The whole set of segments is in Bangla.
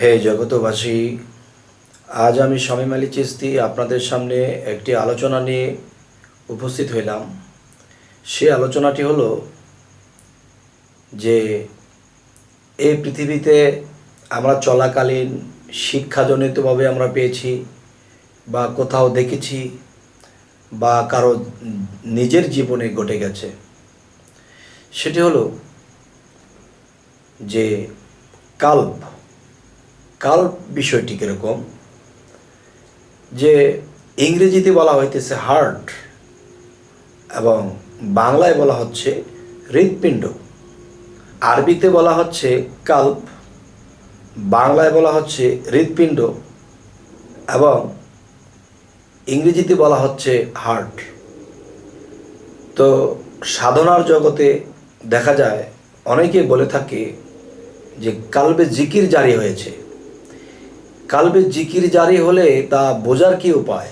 হে জগতবাসী আজ আমি শামীম আলী চিস্তি আপনাদের সামনে একটি আলোচনা নিয়ে উপস্থিত হইলাম। সে আলোচনাটি হলো যে, এই পৃথিবীতে আমরা চলাকালীন শিক্ষাজনিতভাবে আমরা পেয়েছি বা কোথাও দেখেছি বা কারও নিজের জীবনে ঘটে গেছে। সেটি হলো যে, কাল্প কাল্প বিষয়টি কীরকম? যে ইংরেজিতে বলা হইতেছে হার্ট এবং বাংলায় বলা হচ্ছে হৃৎপিণ্ড। আরবিতে বলা হচ্ছে কাল্প। বাংলায় বলা হচ্ছে হৃৎপিণ্ড এবং ইংরেজিতে বলা হচ্ছে হার্ট। তো সাধনার জগতে দেখা যায়, অনেকে বলে থাকে যে কালবে জিকির জারি হয়েছে। কালবে জিকির জারি হলে তা বোঝার কি উপায়?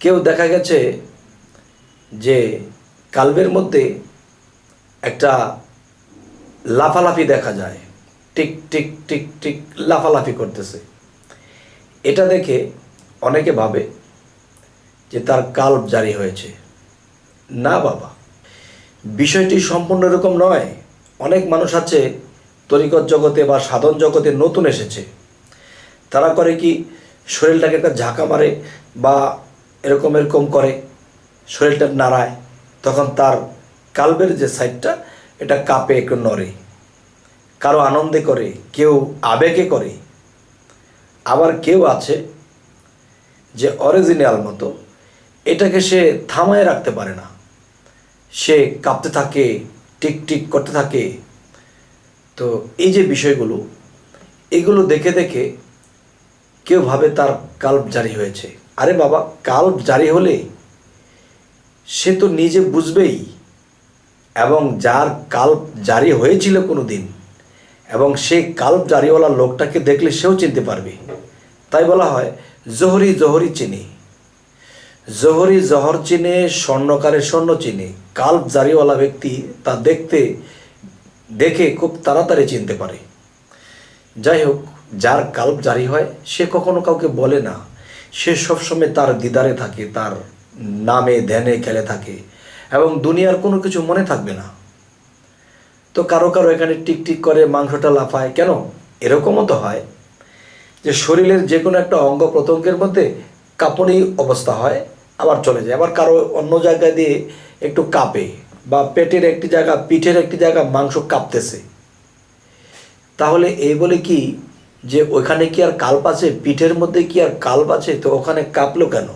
কেউ দেখা গেছে যে কালবের মধ্যে একটা লাফালাফি দেখা যায়। টিক টিক টিক টিক লাফালাফি করতেছে। এটা দেখে অনেকে ভাবে যে তার কাল্ব জারি হয়েছে। না বাবা, বিষয়টি সম্পূর্ণ এরকম নয়। অনেক মানুষ আছে তরিকত জগতে বা সাধন জগতে নতুন এসেছে। তারা করে কি? শরীরটাকে একটা ঝাঁকা মারে বা এরকম এরকম করে, শরীরটা নাড়ায়, তখন তার কালবের যে সাইডটা, এটা কাঁপে, একটু নড়ে। কারও আনন্দে করে, কেউ আবেগে করে। আবার কেউ আছে যে অরিজিনাল মতো, এটাকে সে থামায় রাখতে পারে না। সে কাঁপতে থাকে, টিক টিক করতে থাকে। তো এই যে বিষয়গুলো, এগুলো দেখে দেখে কেউ ভাবে তার কাল্প জারি হয়েছে। আরে বাবা, কাল্প জারি হলে সে তো নিজে বুঝবেই এবং যার কাল্প জারি হয়েছিল কোনো দিন এবং সেই কাল্প জারিওয়ালা লোকটাকে দেখলে সেও চিনতে পারবে। তাই বলা হয়, জহরি জহরি চিনি। জহরি জহর চিনে, স্বর্ণকারে স্বর্ণ চিনে। কাল্প জারিওয়ালা ব্যক্তি তা দেখতে, দেখে খুব তাড়াতাড়ি চিনতে পারে। যাই হোক যার কাল্প জারি হয়, সে কখনো কাউকে বলে না। সে সবসময় তার দিদারে থাকে, তার নামে ধ্যানে খেলে থাকে এবং দুনিয়ার কোনো কিছু মনে থাকবে না। তো কারও কারও এখানে টিকটিক করে, মাংসটা লাফায়। কেন? এরকমও তো হয় যে শরীরের যে কোনো একটা অঙ্গ প্রত্যঙ্গের মধ্যে কাঁপনি অবস্থা হয়, আবার চলে যায়। আবার কারও অন্য জায়গায় দিয়ে একটু কাঁপে বা পেটের একটি জায়গা, পিঠের একটি জায়গা মাংস কাঁপতেছে। তাহলে এই বলে কি যে ওখানে কি আর কাল্প আছে? পিঠের মধ্যে কি আর কাল্প আছে? তো ওখানে কাঁপলো কেন?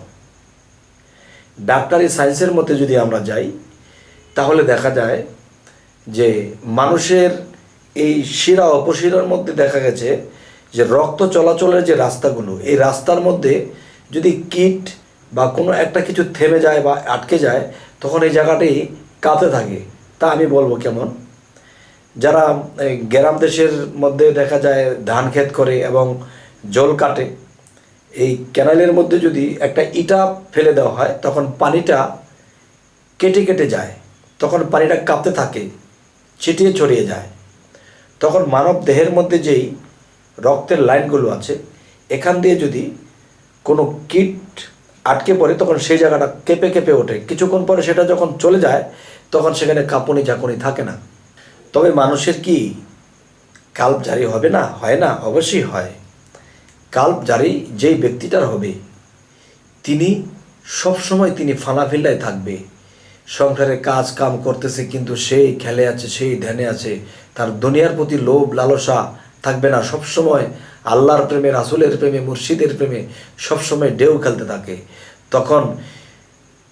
ডাক্তারি সায়েন্সের মধ্যে যদি আমরা যাই, তাহলে দেখা যায় যে মানুষের এই শিরা অপশিরার মধ্যে দেখা গেছে যে রক্ত চলাচলের যে রাস্তাগুলো, এই রাস্তার মধ্যে যদি কিট বা কোনো একটা কিছু থেমে যায় বা আটকে যায়, তখন এই জায়গাটি কাঁপতে থাকে। তা আমি বলব কেমন? যারা গ্রাম দেশের মধ্যে দেখা যায় ধান ক্ষেত করে এবং জল কাটে, এই ক্যানালের মধ্যে যদি একটা ইটা ফেলে দেওয়া হয়, তখন পানিটা কেটে কেটে যায়, তখন পানিটা কাঁপতে থাকে, ছিটিয়ে ছড়িয়ে যায়। তখন মানব দেহের মধ্যে যেই রক্তের লাইনগুলো আছে, এখান দিয়ে যদি কোনো কীট আটকে পড়ে, তখন সেই জায়গাটা কেঁপে কেঁপে ওঠে। কিছুক্ষণ পরে সেটা যখন চলে যায়, তখন সেখানে কাঁপুনি ঝাঁকুনি থাকে না। তবে মানুষের কি কাল্প জারি হবে না? হয় না? অবশ্যই হয়। কাল্প জারি যেই ব্যক্তিটার হবে, তিনি সবসময় তিনি ফানাফিল্লায় থাকবে। সংসারে কাজ কাম করতেছে, কিন্তু সেই খেলে আছে, সেই ধ্যানে আছে, তার দুনিয়ার প্রতি লোভ, লালসা থাকবে না। সবসময় আল্লাহর প্রেমে, রাসুলের প্রেমে, মুর্শিদের প্রেমে সবসময় ঢেউ খেলতে থাকে। তখন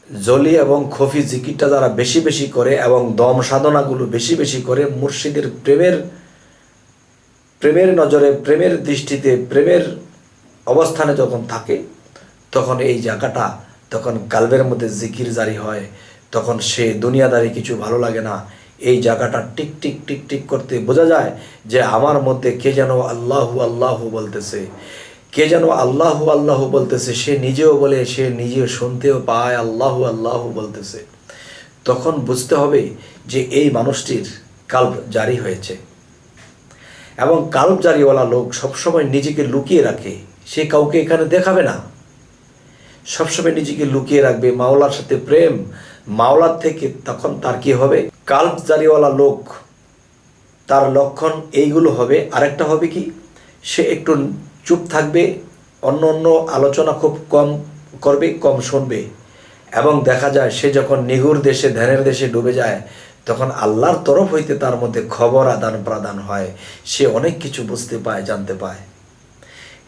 জলি এবং খফি জিকিরটা যারা বেশি বেশি করে এবং দম সাধনাগুলো বেশি বেশি করে মুর্শিদের প্রেমের প্রেমের নজরে, প্রেমের দৃষ্টিতে, প্রেমের অবস্থানে যখন থাকে, তখন এই জায়গাটা, তখন কালবের মধ্যে জিকির জারি হয়, তখন সে দুনিয়াদারি কিছু ভালো লাগে না। এই জায়গাটা টিক টিক টিক টিক করতে বোঝা যায় যে আমার মধ্যে কে যেন আল্লাহু আল্লাহু বলতেছে। কে যেন আল্লাহু আল্লাহ বলতেছে, সে নিজেও বলে, সে নিজে শুনতেও পায়, আল্লাহু আল্লাহ বলতেছে। তখন বুঝতে হবে যে এই মানুষটির কাল্প জারি হয়েছে। এবং কাল্প জারিওয়ালা লোক সবসময় নিজেকে লুকিয়ে রাখে। সে কাউকে এখানে দেখাবে না। সবসময় নিজেকে লুকিয়ে রাখবে মাওলার সাথে প্রেম। মাওলার থেকে তখন তার কি হবে? কাল্প জারিওয়ালা লোক, তার লক্ষণ এইগুলো হবে। আরেকটা হবে কি? সে একটু চুপ থাকবে, অন্য অন্য আলোচনা খুব কম করবে, কম শুনবে। এবং দেখা যায় সে যখন নিগুর দেশে, ধ্যানের দেশে ডুবে যায়, তখন আল্লাহর তরফ হইতে তার মধ্যে খবর আদান প্রদান হয়। সে অনেক কিছু বুঝতে পায়, জানতে পায়।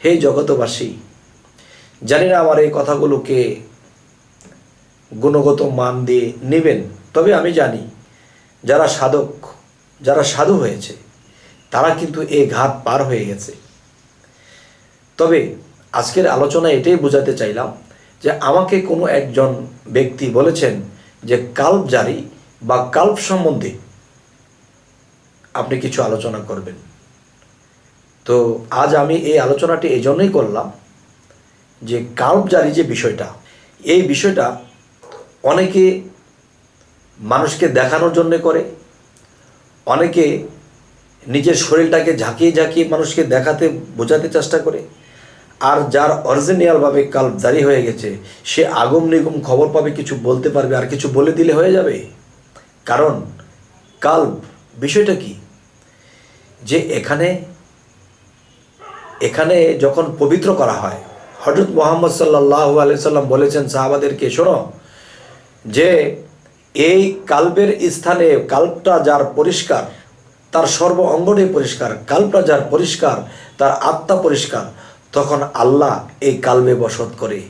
হে জগতবাসী জানি না আমার এই কথাগুলোকে গুণগত মান দিয়ে নেবেন, তবে আমি জানি যারা সাধক, যারা সাধু হয়েছে, তারা কিন্তু এই ঘাত পার হয়ে গেছে। তবে আজকের আলোচনা এটাই বোঝাতে চাইলাম যে আমাকে কোনো একজন ব্যক্তি বলেছেন যে কাল্প জারি বা কাল্প সম্বন্ধে আপনি কিছু আলোচনা করবেন। তো আজ আমি এই আলোচনাটি এই জন্যই করলাম যে কাল্প জারি যে বিষয়টা, এই বিষয়টা অনেকে মানুষকে দেখানোর জন্য করে, অনেকে নিজের শরীরটাকে ঝাঁকিয়ে ঝাঁকিয়ে মানুষকে দেখাতে, বোঝাতে চেষ্টা করে আর যার অরিজিনালভাবে কাল্প জারি হয়ে গেছে, সে আগম নিগম খবর পাবে, কিছু বলতে পারবে, আর কিছু বলে দিলে হয়ে যাবে। কারণ কাল্প বিষয়টা কি? যে এখানে এখানে যখন পবিত্র করা হয় হজরত মোহাম্মদ সাল্লাহ আলাইসাল্লাম বলেছেন সাহাবাদেরকে, শোনো, যে এই কাল্পের স্থানে কাল্পটা যার পরিষ্কার, তার সর্ব অঙ্গনে পরিষ্কার কাল্পটা যার পরিষ্কার, তার আত্মা পরিষ্কার তখন আল্লাহ এই কালবে বসত করে।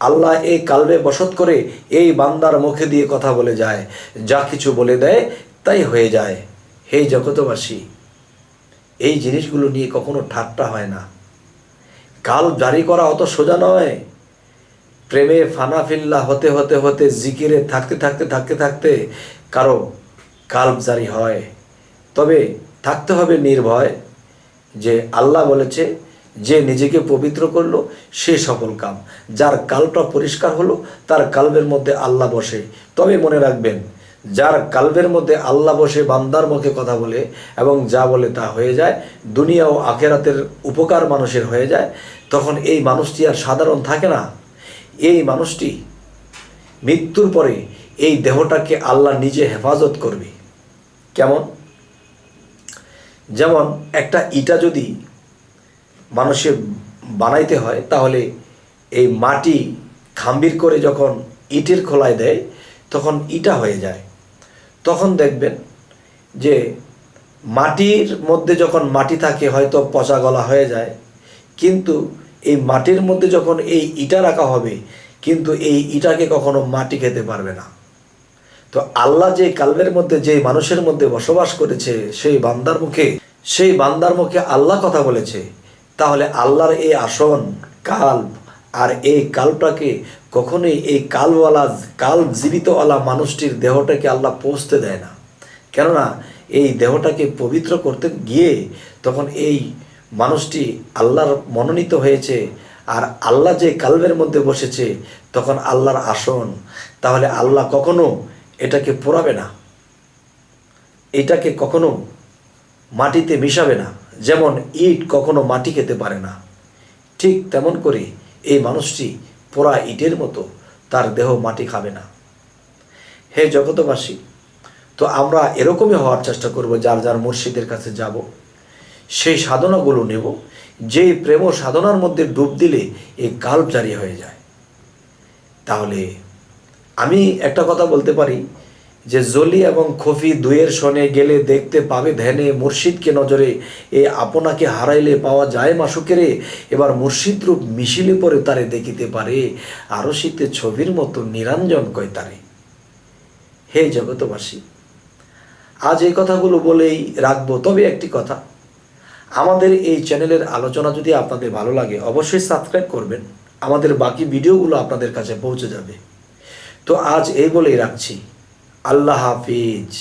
আল্লাহ এই কালবে বসত করে এই বান্দার মুখে দিয়ে কথা বলে যায়। যা কিছু বলে দেয় তাই হয়ে যায়। হে জগতবাসী এই জিনিসগুলো নিয়ে কখনো ঠাট্টা হয় না। কাল জারি করা অত সোজা নয়। প্রেমে ফানাফিল্লা হতে হতে হতে জিকিরে থাকতে থাকতে থাকতে থাকতে কারও কাল্প জারি হয়। তবে থাকতে হবে নির্ভয় যে আল্লাহ বলেছে যে নিজেকে পবিত্র করল, সে সফল কাম। যার কালটা পরিষ্কার হলো, তার কালবের মধ্যে আল্লাহ বসে। তবে মনে রাখবেন, যার কালবের মধ্যে আল্লাহ বসে, বান্দার মুখে কথা বলে এবং যা বলে তা হয়ে যায়, দুনিয়া ও আখেরাতের উপকার মানুষের হয়ে যায়, তখন এই মানুষটি আর সাধারণ থাকে না। এই মানুষটি মৃত্যুর পরে এই দেহটাকে আল্লাহ নিজে হেফাজত করবে। কেমন? যেমন একটা ইটা যদি মানুষের বানাইতে হয়, তাহলে এই মাটি খাম্বির করে যখন ইটের খোলায় দেয়, তখন ইটা হয়ে যায়। তখন দেখবেন যে মাটির মধ্যে যখন মাটি থাকে, হয়তো পচা গলা হয়ে যায়, কিন্তু এই মাটির মধ্যে যখন এই ইটা রাখা হবে, কিন্তু এই ইটাকে কখনো মাটি খেতে পারবে না। তো আল্লাহ যে কালবের মধ্যে, যে মানুষের মধ্যে বসবাস করেছে, সেই বান্দার মুখে, সেই বান্দার মুখে আল্লাহ কথা বলেছে। তাহলে আল্লাহর এই আসন কাল্প আর এই কালটাকে কখনোই এই কালওয়ালা, কাল জীবিতওয়ালা মানুষটির দেহটাকে আল্লাহ পৌঁছতে দেয় না। কেননা এই দেহটাকে পবিত্র করতে গিয়ে তখন এই মানুষটি আল্লাহর মনোনীত হয়েছে, আর আল্লাহ যে কালবের মধ্যে বসেছে, তখন আল্লাহর আসন। তাহলে আল্লাহ কখনো এটাকে পোড়াবে না। এটাকে কখনো মাটিতে মিশাবে না। যেমন ইট কখনো মাটি খেতে পারে না, ঠিক তেমন করে এই মানুষটি পোড়া ইটের মতো, তার দেহ মাটি খাবে না। হে জগতবাসী তো আমরা এরকমই হওয়ার চেষ্টা করব যার যার মুর্শিদের কাছে যাব। সেই সাধনাগুলো নেব, যে প্রেম সাধনার মধ্যে ডুব দিলে এই কাল্প জারি হয়ে যায়। তাহলে আমি একটা কথা বলতে পারি যে জলি এবং খফি দুয়ের শনে গেলে দেখতে পাবে ধ্যানে মুর্শিদকে নজরে। এ আপনাকে হারাইলে পাওয়া যায় মাসুকেরে। এবার মুর্শিদ রূপ মিশিলে পরে তারে দেখিতে পারে। আরও শীতে ছবির মতো নিরঞ্জন কয় তারে। হে জগতবাসী আজ এই কথাগুলো বলেই রাখব। তবে একটি কথা, আমাদের এই চ্যানেলের আলোচনা যদি আপনাদের ভালো লাগে, অবশ্যই সাবস্ক্রাইব করবেন। আমাদের বাকি ভিডিওগুলো আপনাদের কাছে পৌঁছে যাবে। তো আজ এই বলেই রাখছি। আল্লাহ হাফিজ।